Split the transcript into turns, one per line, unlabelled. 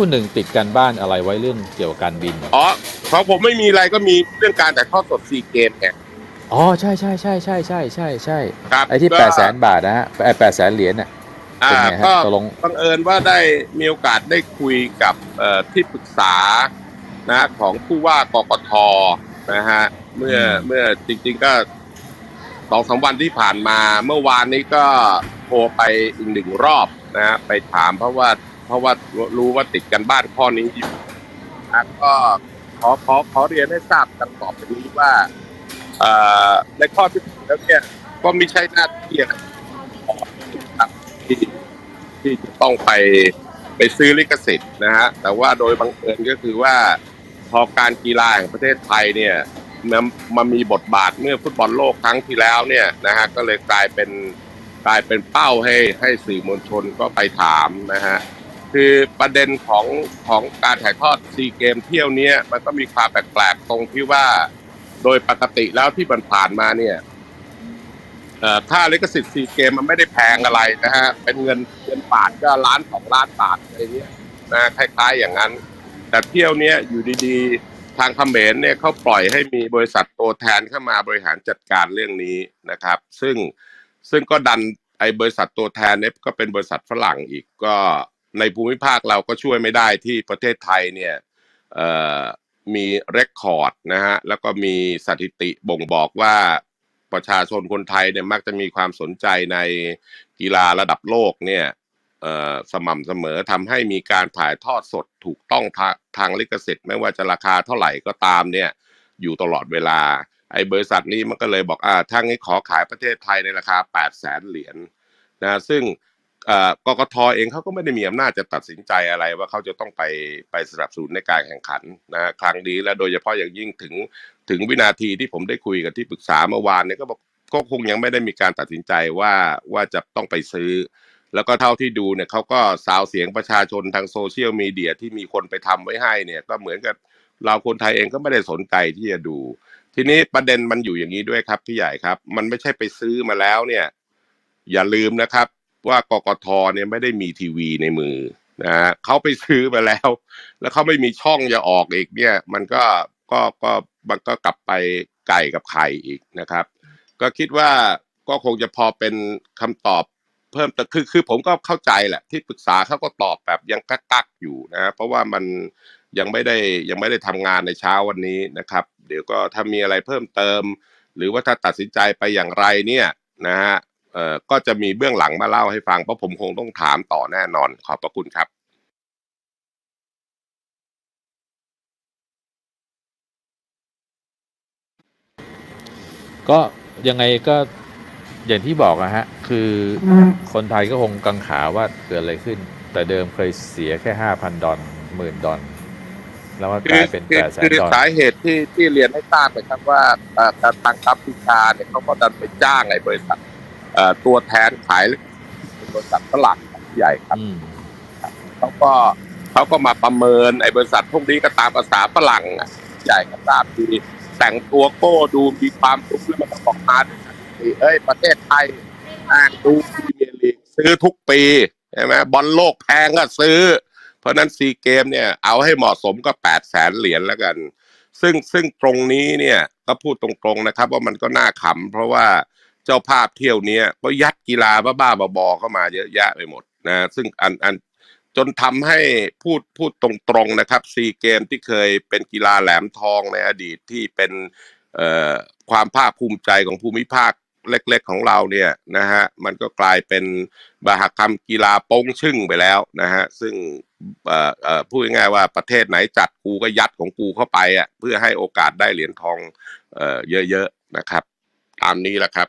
คุณหนึ่งติดกันบ้านอะไรไว้เรื่องเกี่ยวกับการบิน
อ๋อของผมไม่มีอะไรก็มีเรื่องการถ่ายทอดสดซีเกมไง
อ๋อใช่ใช่ใช่ใช่ใช่ใช่ใช่
ครับ
ไอ้ที่
ก็
แปดแสนบาทนะฮะแปดแสนเหรียญน่ะ
อ่า
เป็นไงฮะ
ก็
ตกลง
บังเอิญว่าได้มีโอกาสได้คุยกับเอ่อที่ปรึกษานะของผู้ว่ากกทนะฮะเมื่อเมื่อจริง ๆก็สองสามวันที่ผ่านมา เมื่อวานนี้ก็โทรไปอีกหนึ่งรอบนะฮะไปถามเพราะว่า เพราะว่ารู้ว่าติดกันบ้านข้อนี้อยู่นะก็ขอขอขอเรียนให้ทราบกันต่อไปนี้ว่าอในข้อที่จริงแล้วเนี่ยก็ไม่ใช่หน้าที่ครับที่ที่จะต้องไปไปซื้อลิขสิทธิ์นะฮะแต่ว่าโดยบังเอิญก็คือว่าพอการกีฬาแห่งประเทศไทยเนี่ยมันมามีบทบาทเมื่อฟุตบอลโลกครั้งที่แล้วเนี่ยนะฮะก็เลยกลายเป็นกลายเป็นเป้าให้ให้สื่อมวลชนก็ไปถามนะฮะ คือประเด็นของของการถ่ายทอดซีเกมเที่ยวเนี้ยมันก็มีความแปลกๆตรงที่ว่า โดยปกติแล้วที่มันผ่านมาเนี่ยเออค่าลิขสิทธิ์ซีเกมมันไม่ได้แพงอะไรนะฮะ เป็นเงินเงินบาทก็ล้านสองล้านบาทอะไรเงี้ยนะคล้ายๆอย่างนั้น แต่เที่ยวเนี้ยอยู่ดีๆ ทางเขมรเนี่ยเขาปล่อยให้มีบริษัทตัวแทนเข้ามาบริหารจัดการเรื่องนี้นะครับ ซึ่งซึ่งก็ดันไอ้บริษัทตัวแทนเนี่ยก็เป็นบริษัทฝรั่งอีกก็ ในภูมิภาคเราก็ช่วยไม่ได้ที่ประเทศไทยเนี่ยมีเรคคอร์ดนะฮะแล้วก็มีสถิติบ่งบอกว่าประชาชนคนไทยเนี่ยมักจะมีความสนใจในกีฬาระดับโลกเนี่ยสม่ำเสมอทำให้มีการถ่ายทอดสดถูกต้องทาทางลิขสิทธิ์ไม่ว่าจะราคาเท่าไหร่ก็ตามเนี่ยอยู่ตลอดเวลา ไอ้บริษัทนี้มันก็เลยบอกอ่าถ้างี้ขอขายประเทศไทยในราคา 8 0 0แสนเหรียญนะซึ่ง กกทเองเขาก็ไม่ได้มีอำนาจจะตัดสินใจอะไรว่าเขาจะต้องไปไปสนับสนุนในการแข่งขันนะครั้งนี้และโดยเฉพาะอย่างยิ่งถึงถึงวินาทีที่ผมได้คุยกับที่ปรึกษาเมื่อวานเนี่ยก็บอกก็คงยังไม่ได้มีการตัดสินใจว่าว่าจะต้องไปซื้อ แล้วก็เท่าที่ดูเนี่ยเขาก็สาวเสียงประชาชนทางโซเชียลมีเดียที่มีคนไปทำไว้ให้เนี่ยก็เหมือนกับเราคนไทยเองก็ไม่ได้สนใจที่จะดู ทีนี้ประเด็นมันอยู่อย่างนี้ด้วยครับพี่ใหญ่ครับ มันไม่ใช่ไปซื้อมาแล้วเนี่ย อย่าลืมนะครับ ว่ากกทเนี่ยไม่ได้มีทีวีในมือนะฮะเขาไปซื้อมาแล้ว แล้วเขาไม่มีช่องจะออกอีกเนี่ย มันก็ก็ก็มันก็กลับไปไก่กับไข่อีกนะครับ ก็คิดว่าก็คงจะพอเป็นคำตอบเพิ่มแต่คือคือผมก็เข้าใจแหละ ที่ปรึกษาเขาก็ตอบแบบยังกักกักๆอยู่นะเพราะว่ามันยังไม่ได้ยังไม่ได้ทำงานในเช้าวันนี้นะครับ เดี๋ยวก็ถ้ามีอะไรเพิ่มเติม หรือว่าถ้าตัดสินใจไปอย่างไรเนี่ยนะฮะ เอ่อก็จะมีเบื้องหลังมาเล่าให้ฟังเพราะผมคงต้องถามต่อแน่นอน ขอบพระคุณครับ
ก็ยังไงก็อย่างที่บอกนะฮะ คือคนไทยก็คงกังขาว่าเกิดอะไรขึ้น แต่เดิมเคยเสียแค่ห้าพันดอลหมื่นดอลแล้วก็ก
คื
ลา
อย
เป็น
คื
แป
อ
ดแสน
คือ
ดอล
สาเหตุที่ที่เรียนให้ทราบนะครับว่าเอ่อทางกัมพูชาเนี่ยเขาก็ดันไปจ้างไอ้บริษัทเอ่อ ตัวแทนขายเป็นบริษัทฝรั่งใหญ่ครับ
อืม
เขาก็เขาก็มาประเมินไอ้บริษัทพวกนี้ก็ตามภาษาฝรั่งอะใหญ่ก็ทราบดีแต่งตัวโก้ดูมีความสุขแล้วมันก็บอกมาด้วยสถิติเอ้ยประเทศไทยอ่างดูพรีเมียร์ลีกซื้อทุกปีใช่ไหมบอลโลกแพงก็ซื้อ เพราะฉะนั้นซีเกมเนี่ยเอาให้เหมาะสมก็แปดแสนเหรียญแล้วกัน ซึ่งซึ่งตรงนี้เนี่ยก็พูดตรงๆนะครับ ว่ามันก็น่าขำเพราะว่า เจ้าภาพเที่ยวเนี้ยก็ยัดกีฬาบ้าๆบอๆเข้ามาเยอะแยะไปหมดนะซึ่งอันอันจนทำให้พูดพูดตรงๆนะครับซีเกมที่เคยเป็นกีฬาแหลมทองในอดีตที่เป็นเอ่อความภาคภูมิใจของภูมิภาคเล็กๆของเราเนี่ยนะฮะมันก็กลายเป็นบาหกรรมกีฬาโป้งชึ่งไปแล้วนะฮะซึ่งเอ่อเอ่อพูดง่ายๆว่าประเทศไหนจัดกูก็ยัดของกูเข้าไปอะเพื่อให้โอกาสได้เหรียญทองเอ่อเยอะๆนะครับ ตามนี้แหละครับ